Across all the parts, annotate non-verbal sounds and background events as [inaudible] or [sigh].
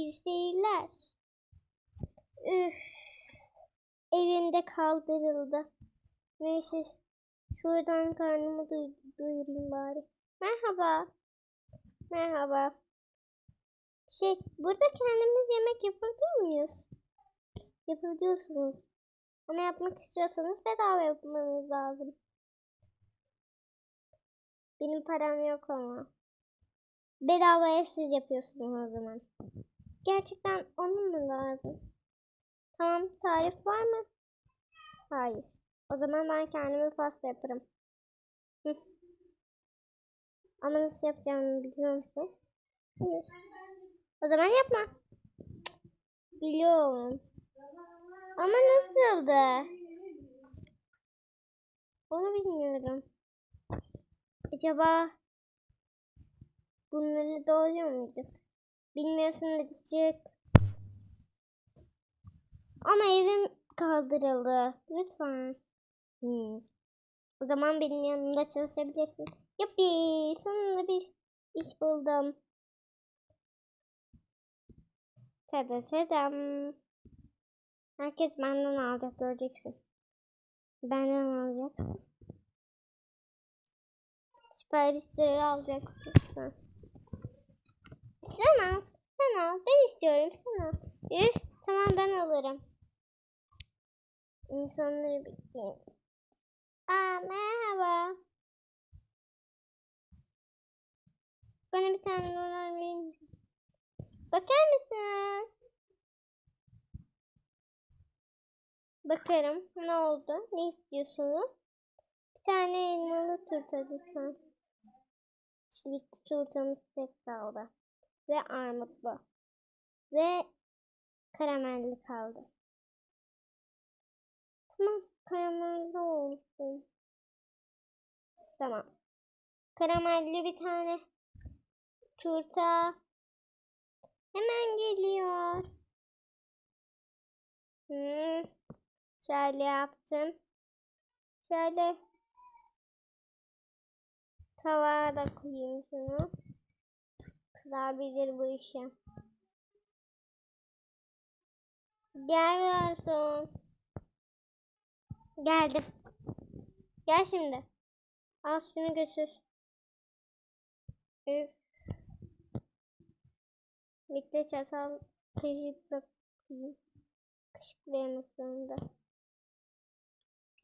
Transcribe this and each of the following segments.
iyi seyirler. Üf. Evimde kaldırıldı. Neyse şuradan karnımı duy- duyurayım bari. Merhaba. Merhaba. Şey, burada kendimiz yemek yapabiliyor muyuz? Yapabiliyorsunuz. Ama yapmak istiyorsanız bedava yapmanız lazım. Benim param yok ama. Bedavaya siz yapıyorsunuz o zaman. Gerçekten onun mu lazım? Tamam, tarif var mı? Hayır. O zaman ben kendime pasta yaparım. Ama nasıl yapacağımı biliyor musun? Hayır. O zaman yapma. Biliyorum. Ama nasıldı? Onu bilmiyorum. Acaba bunları doğruyor muyduk? Bilmiyorsun hadi çık. Ama evim kaldırıldı. Lütfen. Hmm. O zaman benim yanımda çalışabilirsin. Yuppi! Sonunda bir iş buldum. Tada tadam. Herkes benden alacak göreceksin. Benden alacaksın. Siparişleri alacaksın sen. Al. Sen al. Ben istiyorum. Sen al. Üf. Tamam ben alırım. İnsanları bekleyeyim. Aa merhaba. Bana bir tane dolar verir misin? Bakar mısınız? Bakarım. Ne oldu? Ne istiyorsunuz? Bir tane elmalı turta lütfen. Çilekli turtamız tek kaldı. Ve armutlu. Ve karamelli kaldı. Tamam. Karamelli olsun. Tamam. Karamelli bir tane turta. Hemen geliyor. Hmm. Şöyle yaptım. Şöyle tavaya da koyayım şunu. Kızarabilir bu işe. Gel garson. Geldim. Gel şimdi. Al şunu götür. Üf. Bitti çatal kaşıkla koyayım. Kaşıkla yemek zorunda.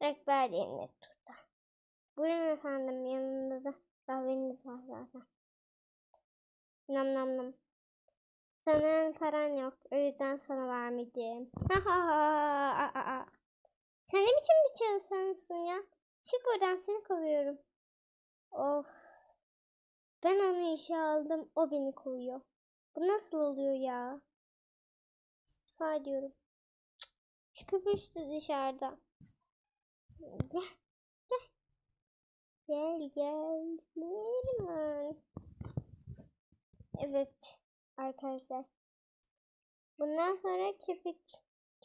Ekber yenir turda. Buyurun efendim yanında da kahveniz var zaten. Nam nam nam. Sanırım paran yok. O yüzden sana vermedim. Ha ha. Sen ne biçim bir çalışansın ya? Çık oradan seni kovuyorum. Of. Ben onu işe aldım. O beni kovuyor. Bu nasıl oluyor ya? İstifa ediyorum. Şu köpüş dışarıda. Gel. Gel. Gel gel. Neriman. Evet. Arkadaşlar. Bundan sonra köpek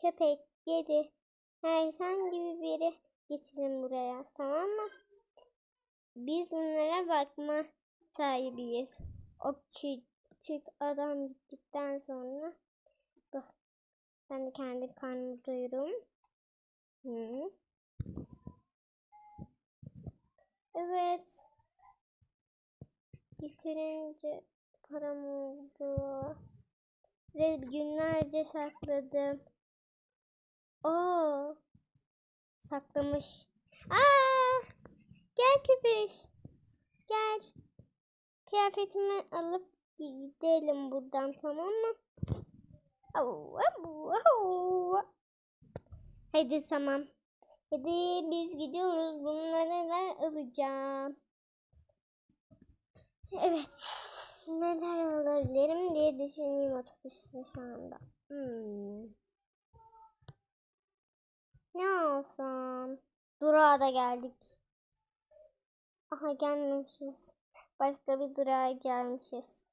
köpek yedi. Herhangi biri getirin buraya. Tamam mı? Biz bunlara bakma sahibiyiz. O küçük adam gittikten sonra bak ben de kendi karnımı doyurum. Hı. Evet. Yeterince param oldu. Ve günlerce sakladım. Oo. Saklamış. Aa! Gel köpüş. Gel. Kıyafetimi alıp gidelim buradan tamam mı? Hadi tamam. Hadi biz gidiyoruz. Bunları neler alacağım. Evet. Neler alabilirim diye düşüneyim otobüste şu anda. Hmm. Ne alsam? Durağa da geldik. Aha gelmemişiz. Başka bir durağa gelmişiz.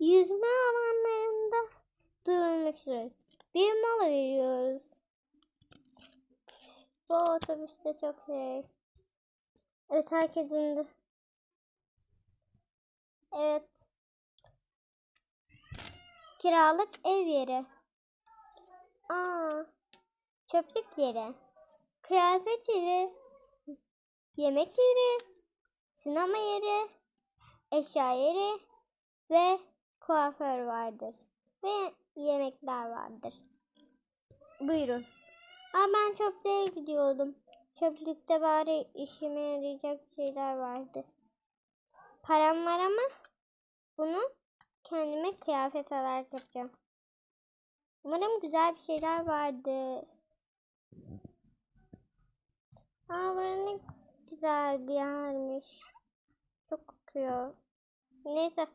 Yüzme alanlarında durulmak üzere. Bir mola veriyoruz. Bu otobüste çok şey. Evet herkesin de. Evet. Kiralık ev yeri. Aa, çöplük yeri. Kıyafet yeri. Yemek yeri. Sinema yeri. Eşya yeri. Ve kuaför vardır. Ve yemekler vardır. Buyurun. Aa, ben çöplüğe gidiyordum. Çöplükte bari işime yarayacak şeyler vardı. Param var ama bunu kendime kıyafet olarak yapacağım. Umarım güzel bir şeyler vardır. Aa burası ne güzel bir yermiş. Çok kokuyor. Neyse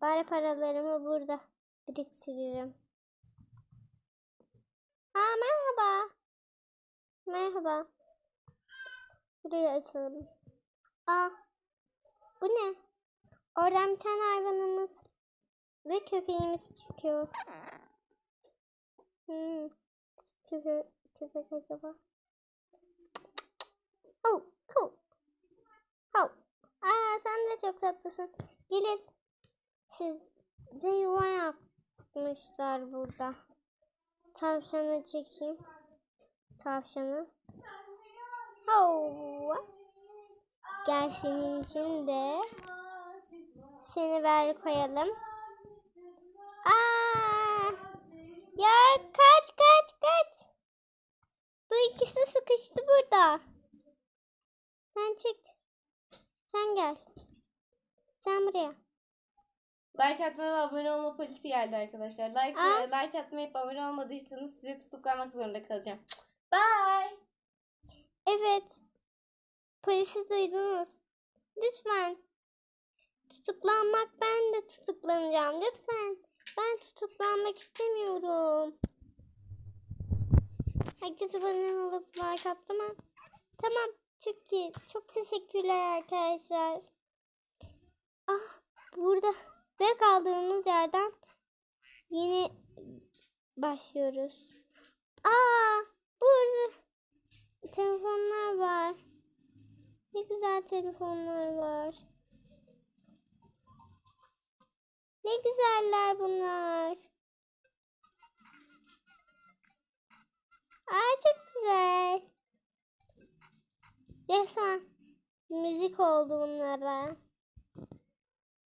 bari paralarımı burada biriktiririm. Aa merhaba. Merhaba. Burayı açalım. Aa bu ne? Oradan bir tane hayvanımız ve köpeğimiz çıkıyor. Hmm. Köpek, köpek acaba? Oh, cool. Oh. Aa, sen de çok tatlısın. Gelin. Size yuva yapmışlar burada. Tavşanı çekeyim. Tavşanı. Oh. Gel senin için de. Seni böyle koyalım. Aa! Ya kaç kaç kaç. Bu ikisi sıkıştı burada. Sen çık. Sen gel. Sen buraya. Like atma ve abone olma polisi geldi arkadaşlar. Like, Aa. like atmayıp abone olmadıysanız size tutuklamak zorunda kalacağım. Bye. Evet. Polisi duydunuz. Lütfen. Tutuklanmak ben de tutuklanacağım. Lütfen. Ben tutuklanmak istemiyorum. Herkes abone olup like attı mı? Tamam. Çok iyi. Çok teşekkürler arkadaşlar. Ah burada ve kaldığımız yerden yeni başlıyoruz. Aa burada telefonlar var. Ne güzel telefonlar var. Ne güzeller bunlar. Aa çok güzel. Resmen müzik oldu bunlara.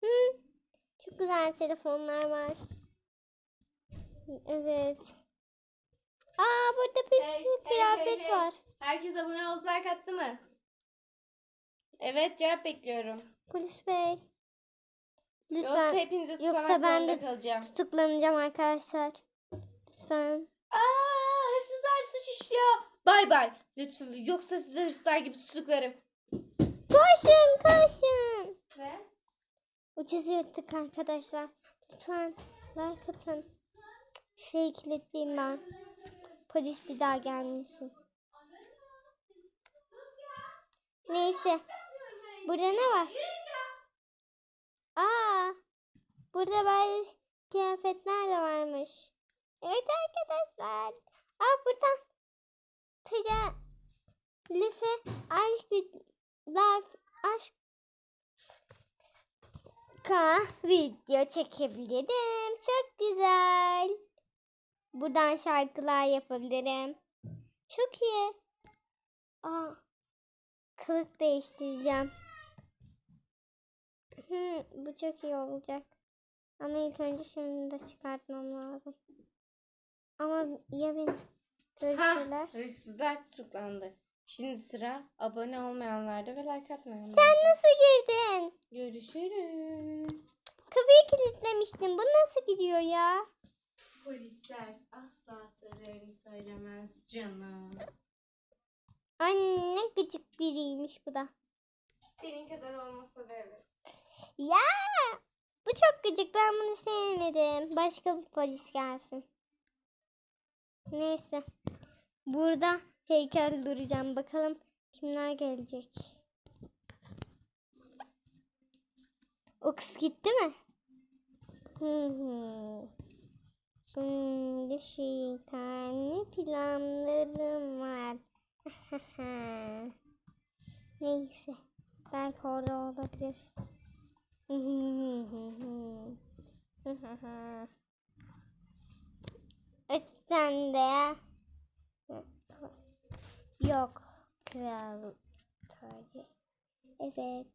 Hı, çok güzel telefonlar var. Evet. Aa burada bir Hey, sürü kıyafet hey, hey. var. Herkes abone olup like attı mı? Evet cevap bekliyorum. Polis bey. Yoksa Lütfen hepinizi yoksa tutuklamak ben de- kalacağım. tutuklanacağım arkadaşlar. Lütfen. Aa, hırsızlar suç işliyor. Bay bay. Lütfen yoksa sizi hırsızlar gibi tutuklarım. Koşun koşun. Ne? Ucuz yırttık arkadaşlar. Lütfen like atın. Şurayı kilitleyeyim ben. Polis bir daha gelmesin. Neyse. Burada ne var? Aa, burada bazı kıyafetler de varmış. Evet arkadaşlar. Aa buradan Tica Life aşk life aşk ka video çekebilirim. Çok güzel. Buradan şarkılar yapabilirim. Çok iyi. Aa, kılık değiştireceğim. Hı, bu çok iyi olacak. Ama ilk önce şunu da çıkartmam lazım. Ama ya ben böyle Ha, şeyler. hırsızlar tutuklandı. Şimdi sıra abone olmayanlarda ve like atmayanlarda. Sen nasıl girdin? Görüşürüz. Kapıyı kilitlemiştin. Bu nasıl gidiyor ya? Polisler asla sırlarını söylemez canım. Anne gıcık biriymiş bu da. Senin kadar olmasa da evet. Ya bu çok gıcık. Ben bunu sevmedim. Başka bir polis gelsin. Neyse. Burada heykel duracağım. Bakalım kimler gelecek. O kız gitti mi? Hı hı. Şimdi şeytani planlarım var. [laughs] Neyse. Belki orada olabilir. Sen [laughs] de yok kral tacı. Evet.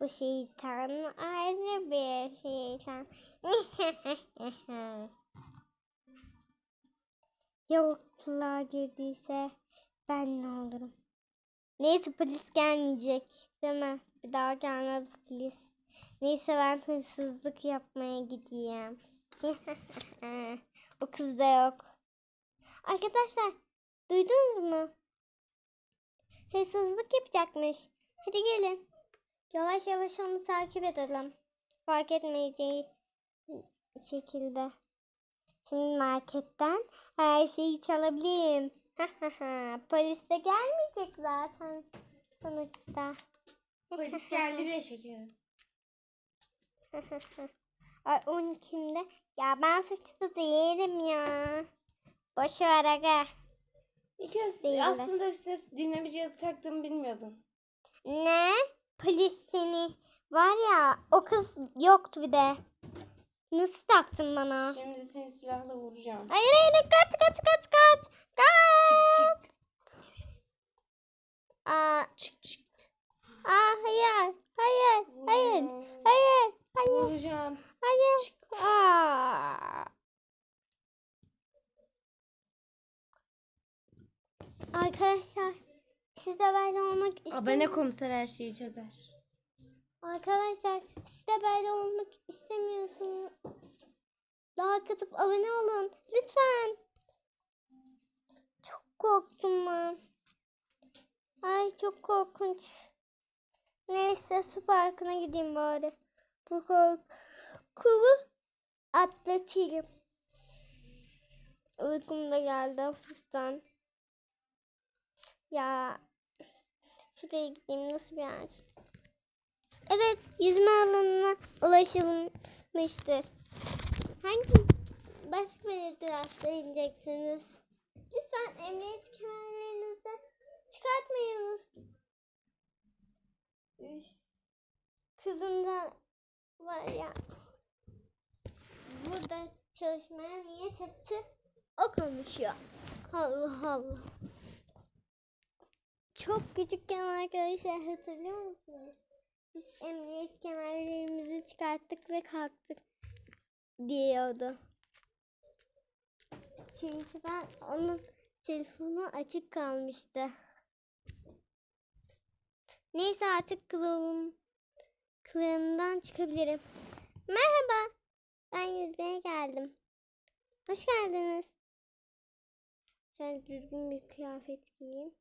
Bu şeytan ayrı bir şeytan. [laughs] Yokluğa girdiyse ben ne olurum? Neyse polis gelmeyecek değil mi? Bir daha gelmez polis. Neyse ben hırsızlık yapmaya gideyim. [laughs] o kız da yok. Arkadaşlar duydunuz mu? Hırsızlık yapacakmış. Hadi gelin. Yavaş yavaş onu takip edelim. Fark etmeyeceği şekilde. Şimdi marketten her şeyi çalabilirim. [laughs] Polis de gelmeyecek zaten sonuçta. Polis geldi bile şekerim. [laughs] Ay onun kimde? Ya ben suçlu değilim ya. Boş ver aga. İlk kez Değiller. aslında işte dinlemeci taktığımı bilmiyordum. Ne? Polis seni. Var ya o kız yoktu bir de. Nasıl taktın bana? Şimdi seni silahla vuracağım. Hayır hayır kaç kaç kaç kaç. Kaç. Çık çık. Aa, Çık çık. Hayır. Hayır. Hayır. Hayır. Hayır. Vuracağım. Hayır. Aa. Arkadaşlar siz de böyle olmak istiyor Abone komiser her şeyi çözer. Arkadaşlar siz de böyle olmak istemiyorsunuz. Daha katıp abone olun. Lütfen. Çok korktum ben. Ay çok korkunç. Neyse su parkına gideyim bari. Bu korkumu atlatayım. Uykum da geldi hafiften. Ya şuraya gideyim nasıl bir yer? Evet, yüzme alanına ulaşılmıştır. Hangi başka bir durakta ineceksiniz? Lütfen emniyet kemerlerinizi çıkartmayınız. Da var ya. Burada çalışmaya niyet etti. O konuşuyor. Allah Allah. Çok küçükken arkadaşlar hatırlıyor musunuz? Biz emniyet kemerlerimizi çıkarttık ve kalktık diyordu. Çünkü ben onun telefonu açık kalmıştı. Neyse artık kılığım, kılığımdan çıkabilirim. Merhaba. Ben yüzmeye geldim. Hoş geldiniz. Şöyle düzgün bir kıyafet giyeyim.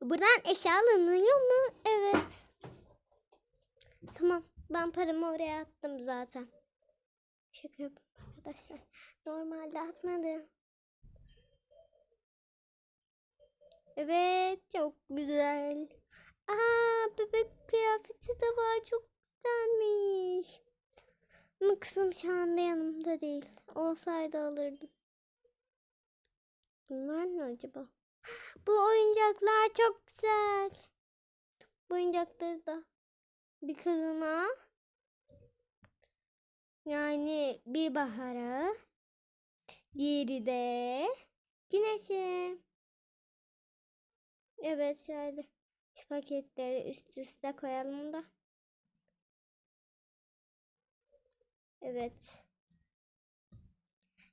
Buradan eşya alınıyor mu? Evet. Tamam. Ben paramı oraya attım zaten. Şaka yapıyorum arkadaşlar. Normalde atmadım. Evet. Çok güzel. Aa bebek kıyafeti de var. Çok güzelmiş. Ama kızım şu anda yanımda değil. Olsaydı alırdım. Bunlar ne acaba? Bu oyuncaklar çok güzel. Bu oyuncakları da bir kızıma yani bir bahara diğeri de güneşe. Evet şöyle şu paketleri üst üste koyalım da. Evet.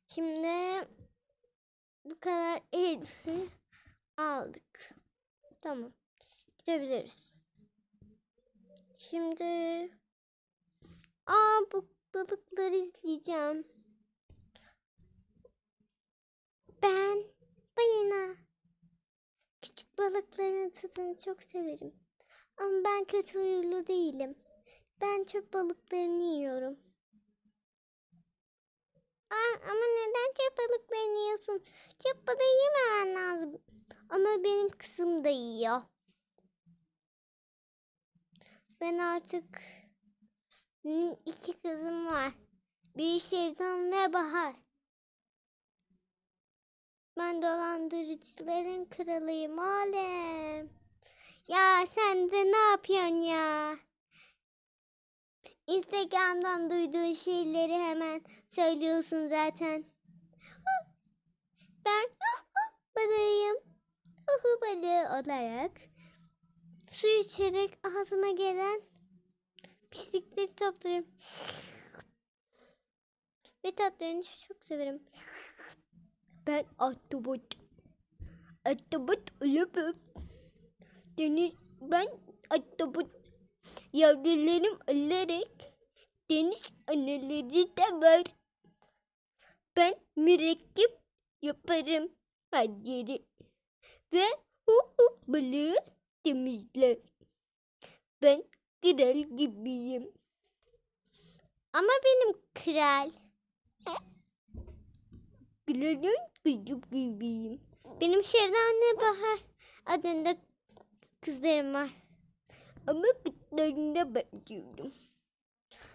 Şimdi bu kadar elbise aldık. Tamam. Gidebiliriz. Şimdi aa bu balıkları izleyeceğim. Ben balina. Küçük balıkların tadını çok severim. Ama ben kötü huylu değilim. Ben çöp balıklarını yiyorum. Aa, ama neden çöp balıklarını yiyorsun? Çöp balığı yememen lazım. Ama benim kızım da yiyor. Ben artık benim iki kızım var. Bir Şevdan ve Bahar. Ben dolandırıcıların kralıyım alem. Ya sen de ne yapıyorsun ya? Instagram'dan duyduğun şeyleri hemen söylüyorsun zaten. Ben balığıyım. Uhu balığı olarak su içerek ağzıma gelen pislikleri toplarım. Ve tatlarını çok severim. Ben ahtapot. Ahtapot olamam. Deniz, ben ahtapot yavrularım olarak deniz anaları da var. Ben mürekkep yaparım her. Ve hu hu balığı temizler. Ben kral gibiyim. Ama benim kral. Kralın kızı gibiyim. Benim Şevdan'la Bahar adında kızlarım var. Ama kızlarına benziyorum.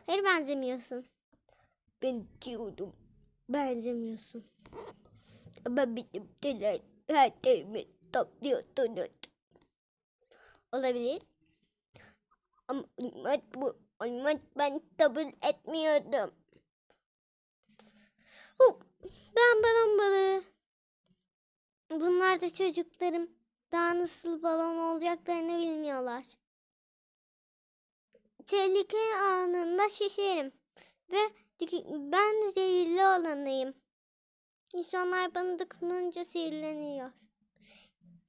Hayır benzemiyorsun. Benziyorum. Benzemiyorsun. Ama benim neler her şeyimi topluyorsunuz. Olabilir. Ama olmaz bu. Olmaz ben kabul etmiyorum. Hu, Ben balon balığı. Bunlar da çocuklarım. Daha nasıl balon olacaklarını bilmiyorlar. Tehlike anında şişerim. Ve ben zehirli olanıyım. İnsanlar bana dokununca sinirleniyor.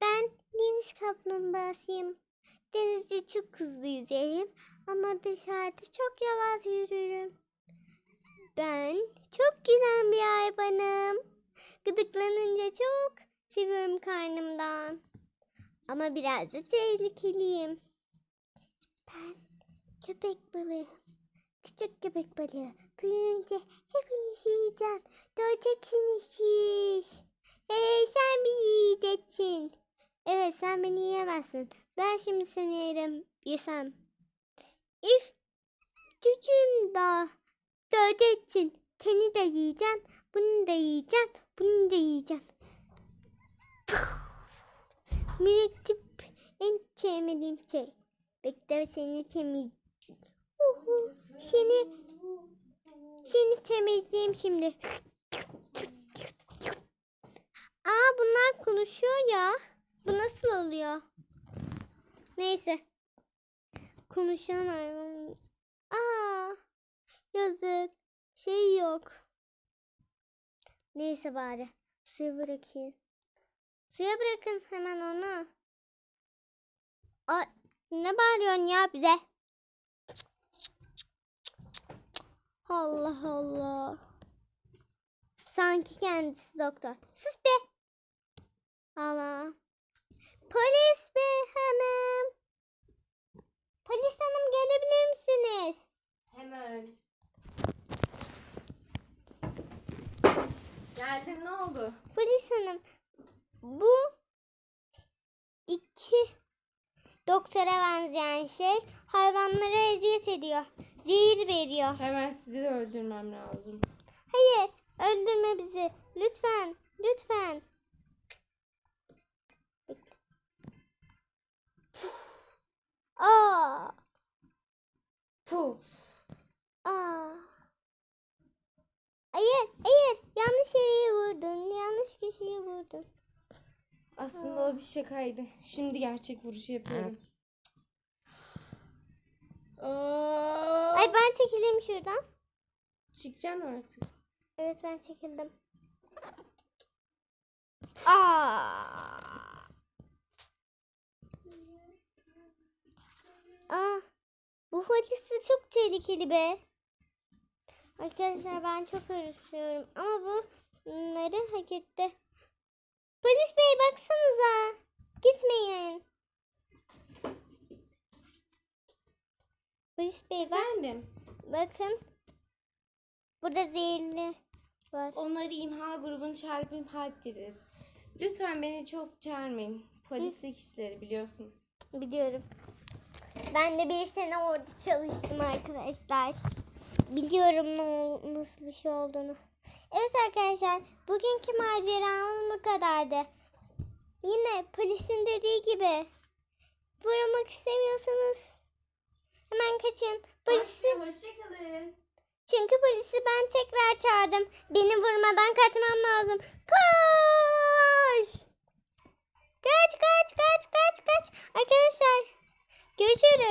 Ben deniz kaplumbağasıyım. Denizde çok hızlı yüzerim ama dışarıda çok yavaş yürürüm. Ben çok gülen bir hayvanım. Gıdıklanınca çok seviyorum karnımdan. Ama biraz da tehlikeliyim. Ben köpek balığı. Küçük köpek balığı. Büyüyünce hepinizi yiyeceğim. Göreceksiniz siz. Hey sen bizi yiyeceksin. Evet sen beni yiyemezsin. Ben şimdi seni yerim. Yesem. Üf. Çocuğum da. Göreceksin. Seni de yiyeceğim. Bunu da yiyeceğim. Bunu da yiyeceğim. Mürekkep en sevmediğim şey. Bekle seni temiz. Uhu, Seni seni temizleyeyim şimdi. Aa bunlar konuşuyor ya. Bu nasıl oluyor? Neyse. Konuşan hayvan. Aa yazık. Şey yok. Neyse bari. Suya bırakayım. Suya bırakın hemen onu. Ay, ne bağırıyorsun ya bize? Allah Allah. Sanki kendisi doktor. Sus be. Allah. Polis bey hanım. Polis hanım gelebilir misiniz? Hemen. Geldim ne oldu? Polis hanım. Bu iki doktora benzeyen şey hayvanlara eziyet ediyor. Zehir veriyor. Hemen sizi de öldürmem lazım. Hayır, öldürme bizi. Lütfen, lütfen. Aa, Puf. aa. Hayır, hayır. Yanlış yere vurdun. Yanlış kişiyi vurdun. Aslında o bir şakaydı. Şimdi gerçek vuruşu yapıyorum. Aa, Ay ben çekileyim şuradan. Çıkacaksın artık. Evet ben çekildim. Aa. Aa. Bu polis de çok tehlikeli be. Arkadaşlar ben çok hırslıyorum ama bu bunları hak etti. Polis bey baksanıza. Gitmeyin. Polis bey bak, Efendim. bakın. Burada zehirli var. Onları imha grubunu çağırıp imha ettiririz. Lütfen beni çok çağırmayın. Polislik işleri biliyorsunuz. Biliyorum. Ben de bir sene orada çalıştım arkadaşlar. Biliyorum ne nasıl bir şey olduğunu. Evet arkadaşlar, bugünkü maceramız bu kadardı. Yine polisin dediği gibi vurmak istemiyorsanız Hemen kaçın. Polisi, Hoşçakalın. çünkü polisi ben tekrar çağırdım. Beni vurmadan kaçmam lazım. Koş! Kaç kaç kaç kaç kaç. Arkadaşlar görüşürüz.